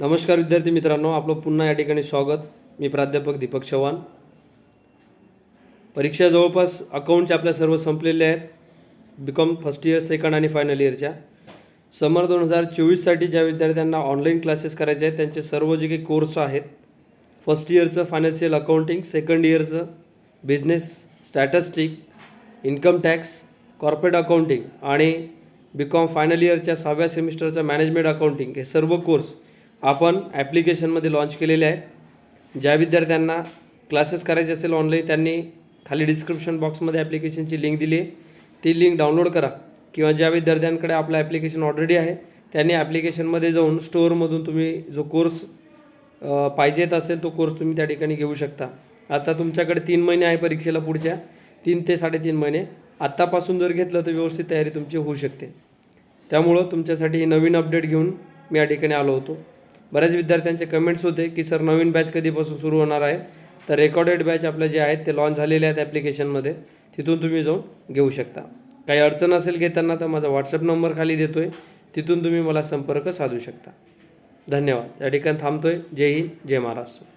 नमस्कार विद्यार्थी मित्रांनो आपलं पुन्हा या ठिकाणी स्वागत. मी प्राध्यापक दीपक चव्हाण. परीक्षा जवळपास अकाउंटचे आपल्या सर्व संपलेले आहेत. B com first year second आणि फायनल इयरच्या समर दोन हजार चोवीससाठी ज्या विद्यार्थ्यांना ऑनलाईन क्लासेस करायचे आहेत त्यांचे सर्व जे काही कोर्स आहेत फर्स्ट इयरचं financial accounting second इयरचं business statistic income tax corporate accounting आणि बी कॉम फायनल इयरच्या सहाव्या सेमिस्टरचं मॅनेजमेंट अकाउंटिंग हे सर्व कोर्स आपण ॲप्लिकेशनमध्ये लॉन्च केलेले आहेत. ज्या विद्यार्थ्यांना क्लासेस करायचे असेल ऑनलाईन त्यांनी खाली डिस्क्रिप्शन बॉक्समध्ये ॲप्लिकेशनची लिंक दिली आहे. ती लिंक डाउनलोड करा किंवा ज्या विद्यार्थ्यांकडे आपलं ॲप्लिकेशन ऑलरेडी आहे त्यांनी ॲप्लिकेशनमध्ये जाऊन स्टोअरमधून तुम्ही जो कोर्स पाहिजे पाहिजेत असेल तो कोर्स तुम्ही त्या ठिकाणी घेऊ शकता. आता तुमच्याकडे तीन महिने आहे परीक्षेला पुढच्या. तीन ते साडेतीन महिने. आत्तापासून जर घेतलं तर व्यवस्थित तयारी तुमची होऊ शकते. त्यामुळं तुमच्यासाठी नवीन अपडेट घेऊन मी या ठिकाणी आलो होतो. बऱ्याच विद्यार्थ्यांचे कमेंट्स होते की सर नवीन बॅच कधीपासून सुरू होणार आहे? तर रेकॉर्डेड बॅच आपल्या जे आहेत ते लॉन्च झालेले आहेत ॲप्लिकेशनमध्ये तिथून तुम्ही जाऊन घेऊ शकता. काही अडचण असेल घेताना तर माझा व्हॉट्सअप नंबर खाली देतो आहे तिथून तुम्ही मला संपर्क साधू शकता. धन्यवाद. या ठिकाणी थांबतो आहे जय हिंद. जय महाराष्ट्र.